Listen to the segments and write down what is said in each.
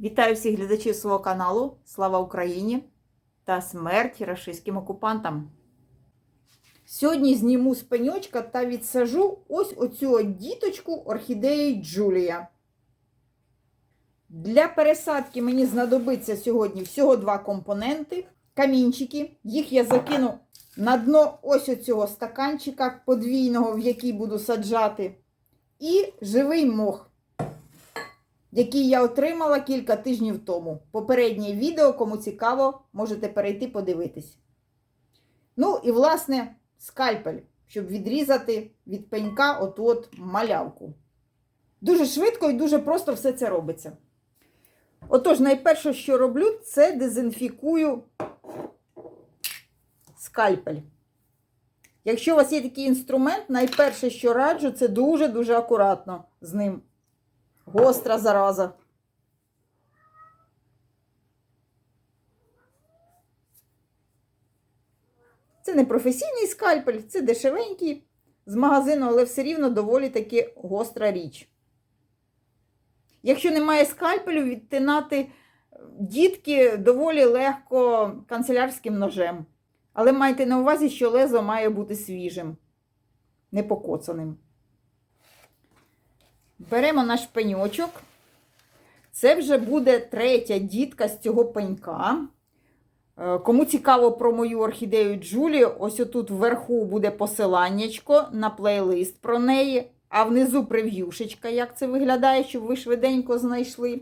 Вітаю всіх глядачів свого каналу. Слава Україні та смерть рашистським окупантам. Сьогодні зніму з пеньочка та відсажу ось оцю діточку орхідеї Джулія. Для пересадки мені знадобиться сьогодні всього два компоненти. Камінчики. Їх я закину на дно ось оцього стаканчика подвійного, в який буду саджати. І живий мох який я отримала кілька тижнів тому. Попереднє відео, кому цікаво, можете перейти подивитись. Ну, і, власне, скальпель, щоб відрізати від пенька оту от малявку. Дуже швидко і дуже просто все це робиться. Отож, найперше, що роблю, це дезінфікую скальпель. Якщо у вас є такий інструмент, найперше, що раджу, це дуже-дуже акуратно з ним. Гостра зараза. Це не професійний скальпель, це дешевенький з магазину, але все рівно доволі таки гостра річ. Якщо немає скальпелю, відтинати дітки доволі легко канцелярським ножем. Але майте на увазі, що лезо має бути свіжим, не покоцаним. Беремо наш пеньочок. Це вже буде третя дітка з цього пенька. Е, кому цікаво про мою орхідею Джулі, ось отут вверху буде посиланнячко на плейлист про неї, а внизу прев'юшечка, як це виглядає, щоб ви швиденько знайшли.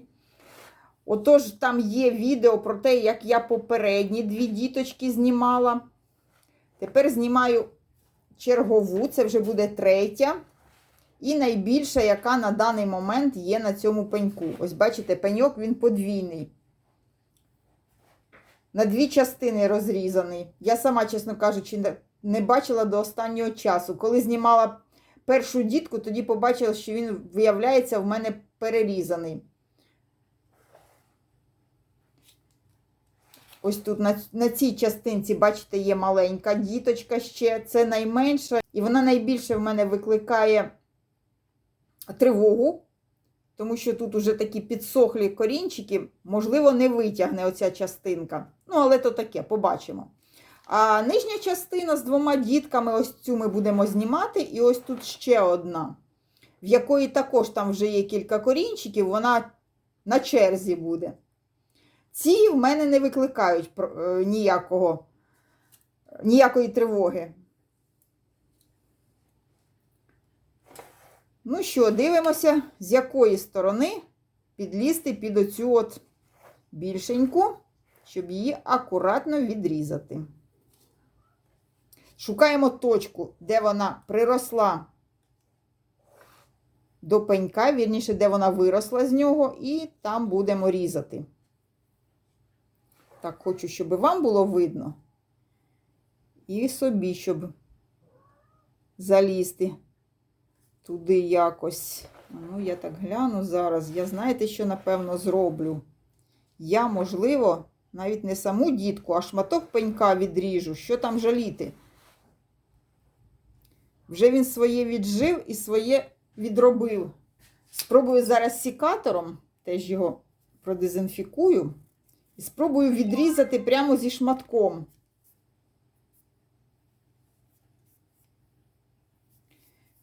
Отож, там є відео про те, як я попередні дві діточки знімала. Тепер знімаю чергову, це вже буде третя. І найбільша, яка на даний момент є на цьому пеньку. Ось, бачите, пеньок він подвійний. На дві частини розрізаний. Я сама, чесно кажучи, не бачила до останнього часу. Коли знімала першу дітку, тоді побачила, що він, виявляється, в мене перерізаний. Ось тут на на цій частинці, бачите, є маленька діточка ще. Це найменша. І вона найбільше в мене викликає тривогу, тому що тут уже такі підсохлі корінчики, можливо, не витягне оця частинка. Ну, але то таке, побачимо. А нижня частина з двома дітками, ось цю ми будемо знімати, і ось тут ще одна, в якої також там вже є кілька корінчиків, вона на черзі буде. Ці в мене не викликають е, ніякого, ніякої тривоги. Ну що, дивимося, з якої сторони підлізти під оцю от більшеньку, щоб її акуратно відрізати. Шукаємо точку, де вона приросла до пенька, вірніше, де вона виросла з нього, і там будемо різати. Так, хочу, щоб вам було видно. І собі, щоб залізти туди якось. Ну, я так гляну зараз. Я знаєте, що, напевно, зроблю? Я, можливо, навіть не саму дітку, а шматок пенька відріжу. Що там жаліти? Вже він своє віджив і своє відробив. Спробую зараз сікатором, теж його продезінфікую, і спробую відрізати прямо зі шматком.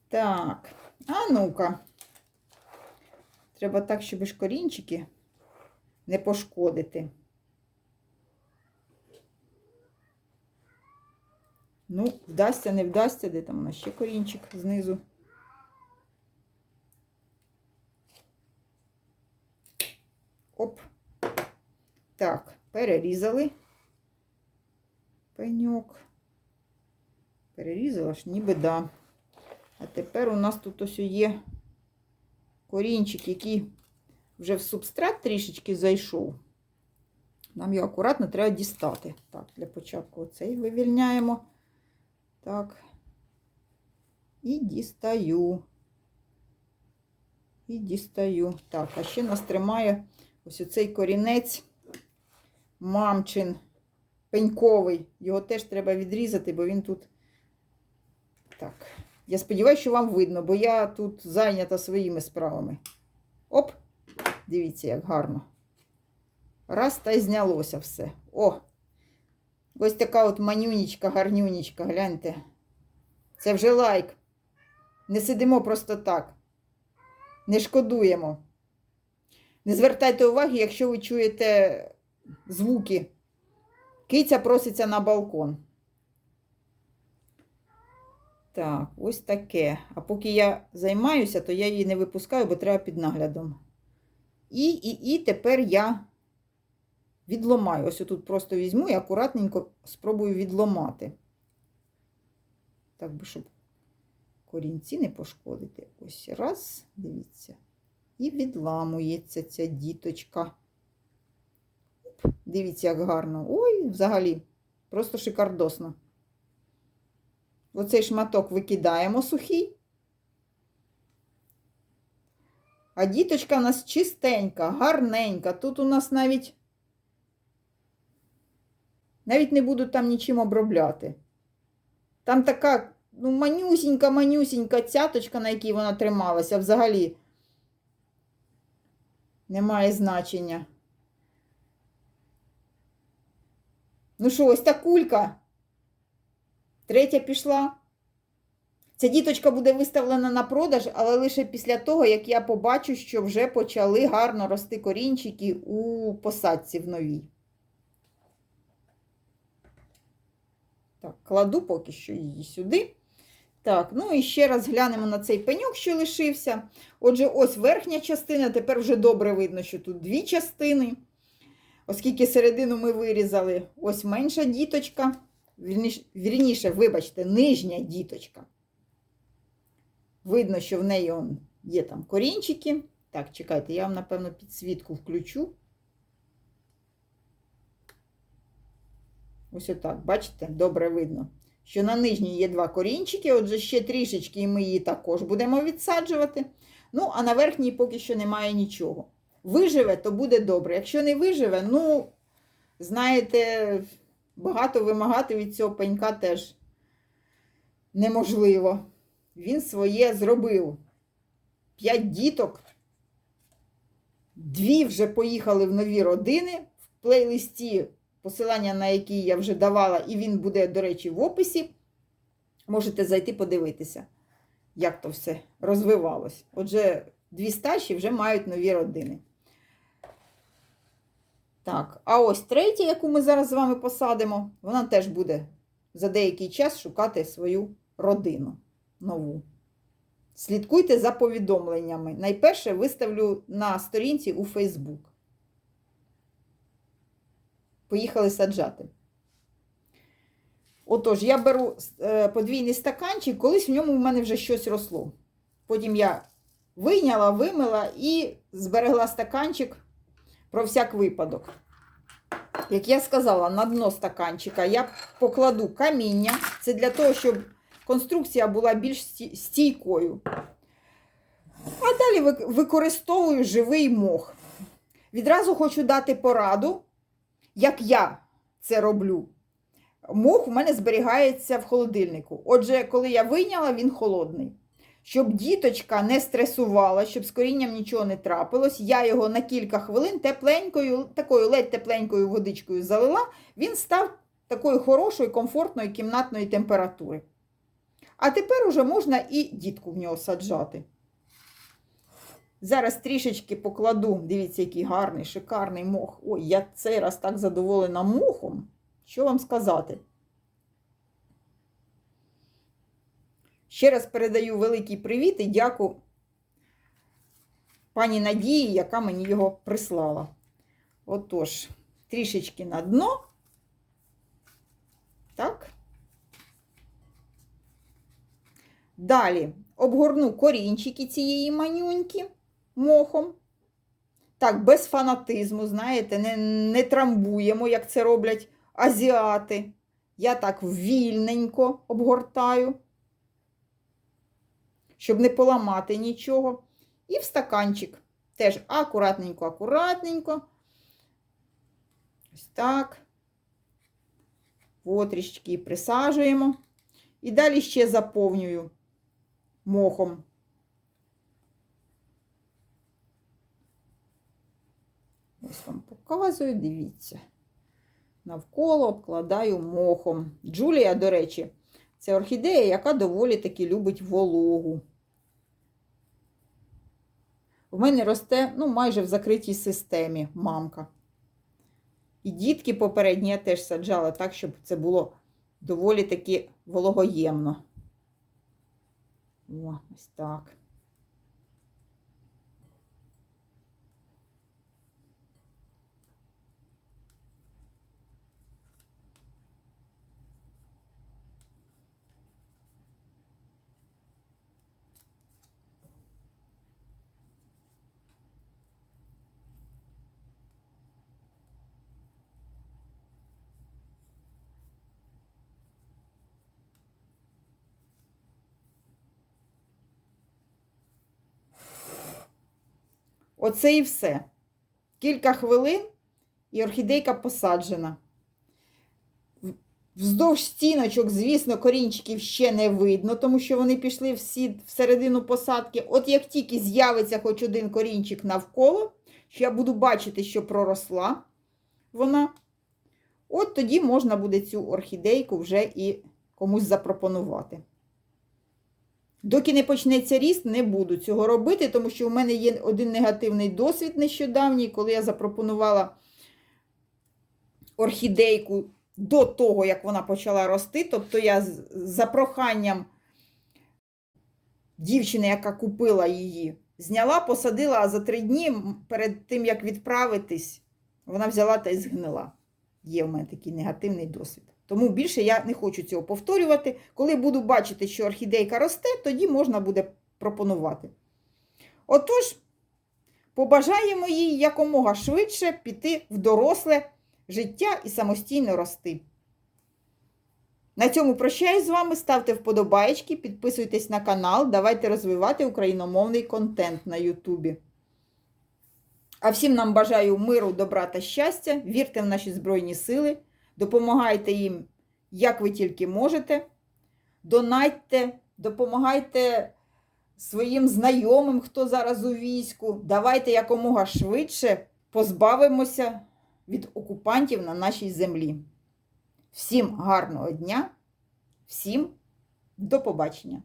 Так, а ну-ка. Треба так, щоб корінчики не пошкодити. Ну, вдасться, не вдасться, де там у нас ще корінчик знизу. Оп. Так, перерізали пеньок. Перерізала ж, ніби да. А тепер у нас тут ось є корінчик, який вже в субстрат трішечки зайшов. Нам його акуратно треба дістати. Так, для початку оцей вивільняємо. Так. І дістаю. І дістаю. Так, а ще нас тримає ось оцей корінець мамчин пеньковий. Його теж треба відрізати, бо він тут Так. Я сподіваюся, що вам видно, бо я тут зайнята своїми справами. Оп! Дивіться, як гарно. Раз та й знялося все. О! Ось така от манюнічка, гарнюнічка, гляньте. Це вже лайк. Не сидимо просто так. Не шкодуємо. Не звертайте уваги, якщо ви чуєте звуки. Киця проситься на балкон. Так, ось таке. А поки я займаюся, то я її не випускаю, бо треба під наглядом. І, і, і тепер я відломаю. Ось тут просто візьму і акуратненько спробую відломати. Так би, щоб корінці не пошкодити. Ось раз, дивіться. І відламується ця діточка. Дивіться, як гарно. Ой, взагалі, просто шикардосно. Оцей шматок викидаємо сухий. А діточка у нас чистенька, гарненька. Тут у нас навіть навіть не буду там нічим обробляти. Там така ну, манюсінька, манюсінька цяточка, на якій вона трималася, взагалі немає значення. Ну що, ось та кулька. Третя пішла. Ця діточка буде виставлена на продаж, але лише після того, як я побачу, що вже почали гарно рости корінчики у посадці в новій. Так, кладу поки що її сюди. Так, ну і ще раз глянемо на цей пеньок, що лишився. Отже, ось верхня частина, тепер вже добре видно, що тут дві частини. Оскільки середину ми вирізали, ось менша діточка. Вірніше, вибачте, нижня діточка. Видно, що в неї он, є там корінчики. Так, чекайте, я вам, напевно, підсвітку включу. Ось отак, бачите, добре видно, що на нижній є два корінчики, отже, ще трішечки, і ми її також будемо відсаджувати. Ну, а на верхній поки що немає нічого. Виживе, то буде добре. Якщо не виживе, ну, знаєте, багато вимагати від цього пенька теж неможливо. Він своє зробив. П'ять діток. Дві вже поїхали в нові родини. В плейлисті, посилання на який я вже давала, і він буде, до речі, в описі. Можете зайти подивитися, як то все розвивалось. Отже, дві старші вже мають нові родини. Так, а ось третя, яку ми зараз з вами посадимо, вона теж буде за деякий час шукати свою родину нову. Слідкуйте за повідомленнями. Найперше виставлю на сторінці у Facebook. Поїхали саджати. Отож, я беру е, подвійний стаканчик, колись в ньому в мене вже щось росло. Потім я вийняла, вимила і зберегла стаканчик про всяк випадок. Як я сказала, на дно стаканчика я покладу каміння. Це для того, щоб конструкція була більш стійкою. А далі використовую живий мох. Відразу хочу дати пораду, як я це роблю. Мох у мене зберігається в холодильнику. Отже, коли я вийняла, він холодний. Щоб діточка не стресувала, щоб з корінням нічого не трапилось, я його на кілька хвилин тепленькою, такою ледь тепленькою водичкою залила, він став такої хорошої, комфортної кімнатної температури. А тепер уже можна і дітку в нього саджати. Зараз трішечки покладу, дивіться, який гарний, шикарний мох. Ой, я цей раз так задоволена мохом. Що вам сказати? Ще раз передаю великий привіт і дяку пані Надії, яка мені його прислала. Отож, трішечки на дно. Так. Далі обгорну корінчики цієї манюньки мохом. Так, без фанатизму, знаєте, не, не трамбуємо, як це роблять азіати. Я так вільненько обгортаю щоб не поламати нічого. І в стаканчик. Теж акуратненько, акуратненько. Ось так. Потрішки присаджуємо. І далі ще заповнюю мохом. Ось вам показую, дивіться. Навколо обкладаю мохом. Джулія, до речі, це орхідея, яка доволі таки любить вологу. В мене росте ну, майже в закритій системі мамка. І дітки попередні я теж саджала так, щоб це було доволі таки вологоємно. О, ось так. Оце і все. Кілька хвилин і орхідейка посаджена. Вздовж стіночок, звісно, корінчиків ще не видно, тому що вони пішли всі всередину посадки. От як тільки з'явиться хоч один корінчик навколо, що я буду бачити, що проросла вона, от тоді можна буде цю орхідейку вже і комусь запропонувати. Доки не почнеться ріст, не буду цього робити, тому що у мене є один негативний досвід нещодавній, коли я запропонувала орхідейку до того, як вона почала рости. Тобто я за проханням дівчини, яка купила її, зняла, посадила, а за три дні перед тим, як відправитись, вона взяла та й згнила. Є в мене такий негативний досвід. Тому більше я не хочу цього повторювати. Коли буду бачити, що орхідейка росте, тоді можна буде пропонувати. Отож, побажаємо їй якомога швидше піти в доросле життя і самостійно рости. На цьому прощаюсь з вами. Ставте вподобаєчки, підписуйтесь на канал, давайте розвивати україномовний контент на Ютубі. А всім нам бажаю миру, добра та щастя. Вірте в наші Збройні Сили, допомагайте їм, як ви тільки можете. Донатьте, допомагайте своїм знайомим, хто зараз у війську. Давайте якомога швидше позбавимося від окупантів на нашій землі. Всім гарного дня, всім до побачення!